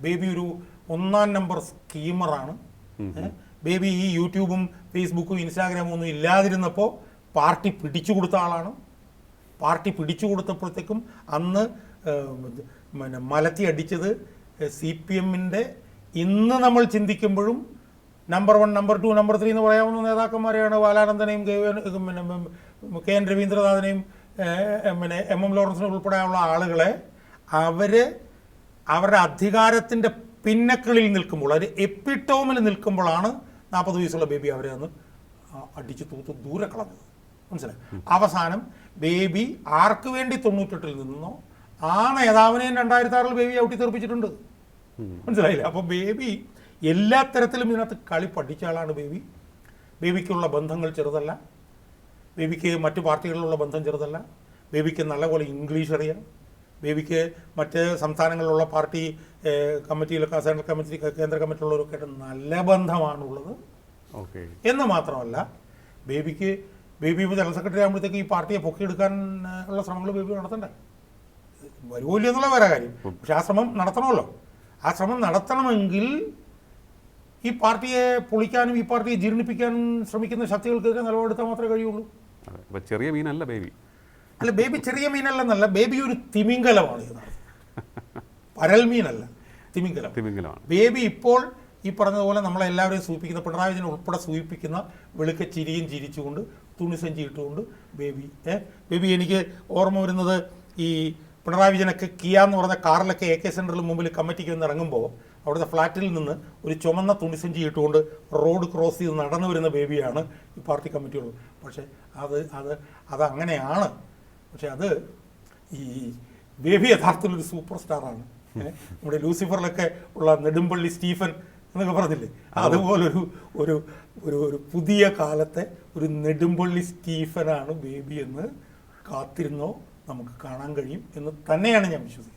Baby ഒരു ഒന്നാം number സ്കീമറാണ് baby ഈ യൂട്യൂബും ഫേസ്ബുക്കും ഇൻസ്റ്റാഗ്രാമും ഒന്നും ഇല്ലാതിരുന്നപ്പോൾ പാർട്ടി പിടിച്ചു കൊടുത്ത ആളാണ്. പാർട്ടി പിടിച്ചു കൊടുത്തപ്പോഴത്തേക്കും അന്ന് പിന്നെ മലത്തി അടിച്ചത് സി പി എമ്മിന്റെ ഇന്ന് നമ്മൾ ചിന്തിക്കുമ്പോഴും number one number two number three എന്ന് പറയാവുന്ന നേതാക്കന്മാരെയാണ് ബാലാനന്ദനെയും കെ കെ എൻ രവീന്ദ്രനാഥനെയും പിന്നെ എം എം ലോറൻസിനെ ഉൾപ്പെടെയുള്ള ആളുകളെ അവർ അവരുടെ അധികാരത്തിന്റെ പിന്നക്കളിൽ നിൽക്കുമ്പോൾ അതിന്റെ എപ്പിട്ടോമിൽ നിൽക്കുമ്പോഴാണ് നാൽപ്പത് വയസ്സുള്ള ബേബി അവരെ അന്ന് അടിച്ച് തൂത്ത് ദൂരെ കളഞ്ഞത്. മനസ്സിലായി? അവസാനം ബേബി ആർക്ക് വേണ്ടി തൊണ്ണൂറ്റെട്ടിൽ നിന്നോ ആ നേതാവിനെയും രണ്ടായിരത്തി ആറിൽ ബേബി ഔട്ടി തെറിപ്പിച്ചിട്ടുണ്ട്. മനസ്സിലായില്ല? അപ്പോൾ ബേബി എല്ലാ തരത്തിലും ഇതിനകത്ത് കളി പഠിച്ച ആളാണ് ബേബി. ബേബിക്കുള്ള ബന്ധങ്ങൾ ചെറുതല്ല. ബേബിക്ക് മറ്റു പാർട്ടികളിലുള്ള ബന്ധം ചെറുതല്ല. ബേബിക്ക് നല്ലപോലെ ഇംഗ്ലീഷ് അറിയാം. ബേബിക്ക് മറ്റ് സംസ്ഥാനങ്ങളിലുള്ള പാർട്ടി കമ്മിറ്റിയിലൊക്കെ സെൻട്രൽ കമ്മിറ്റി കേന്ദ്ര കമ്മിറ്റിയുള്ളവരൊക്കെ ആയിട്ട് നല്ല ബന്ധമാണുള്ളത്. ഓക്കെ. എന്ന് മാത്രമല്ല ബേബിക്ക് ബേബി ഇപ്പോൾ ജനറൽ സെക്രട്ടറി ആകുമ്പോഴത്തേക്ക് ഈ പാർട്ടിയെ പൊക്കിയെടുക്കാൻ ഉള്ള ശ്രമങ്ങൾ ബേബി നടത്തണ്ടേ? വരുമല്ലോ എന്നുള്ള വേറെ കാര്യം. പക്ഷെ ആ ശ്രമം നടത്തണമല്ലോ. ആ ശ്രമം നടത്തണമെങ്കിൽ ഈ പാർട്ടിയെ പൊളിക്കാനും ഈ പാർട്ടിയെ ജീർണിപ്പിക്കാനും ശ്രമിക്കുന്ന ശക്തികൾക്കൊക്കെ നിലപാടെടുത്താൽ മാത്രമേ കഴിയുള്ളൂ. ചെറിയ മീനല്ല ബേബി അല്ല ബേബി ചെറിയ മീനല്ലെന്നല്ല ബേബി ഒരു തിമിംഗലമാണ് പരൽ മീനല്ല തിമിംഗലം. തിമിംഗലമാണ്. ബേബി ഇപ്പോൾ ഈ പറഞ്ഞതുപോലെ നമ്മളെല്ലാവരെയും സൂചിപ്പിക്കുന്ന പിണറായി വിജയൻ ഉൾപ്പെടെ സൂചിപ്പിക്കുന്ന വെളുക്ക ചിരിയും ചിരിച്ചുകൊണ്ട് തുണി തുണിസഞ്ചി ഇട്ടുകൊണ്ട് ബേബി ഏ? ബേബി എനിക്ക് ഓർമ്മ വരുന്നത് ഈ പിണറായി വിജയനൊക്കെ കിയ എന്ന് പറഞ്ഞ കാറിലൊക്കെ എ കെ സെന്ററിൽ മുമ്പിൽ കമ്മിറ്റിക്ക് വന്ന് ഇറങ്ങുമ്പോൾ അവിടുത്തെ ഫ്ലാറ്റിൽ നിന്ന് ഒരു ചുമന്ന തുണി തുണിസഞ്ചി ഇട്ടുകൊണ്ട് റോഡ് ക്രോസ് ചെയ്ത് നടന്നു വരുന്ന ബേബിയാണ് ഈ പാർട്ടി കമ്മിറ്റിയുള്ളത്. പക്ഷേ അത് അത് അത് അങ്ങനെയാണ് പക്ഷെ അത് ഈ ബേബി യഥാർത്ഥത്തിൽ ഒരു സൂപ്പർ സ്റ്റാറാണ്? നമ്മുടെ ലൂസിഫറിലൊക്കെ ഉള്ള നെടുമ്പള്ളി സ്റ്റീഫൻ എന്നൊക്കെ പറഞ്ഞില്ലേ? അതുപോലൊരു ഒരു ഒരു ഒരു പുതിയ കാലത്തെ ഒരു നെടുമ്പള്ളി സ്റ്റീഫനാണ് ബേബി എന്ന് കാത്തിരുന്നോ നമുക്ക് കാണാൻ കഴിയും എന്ന് തന്നെയാണ് ഞാൻ വിശ്വസിക്കുന്നത്.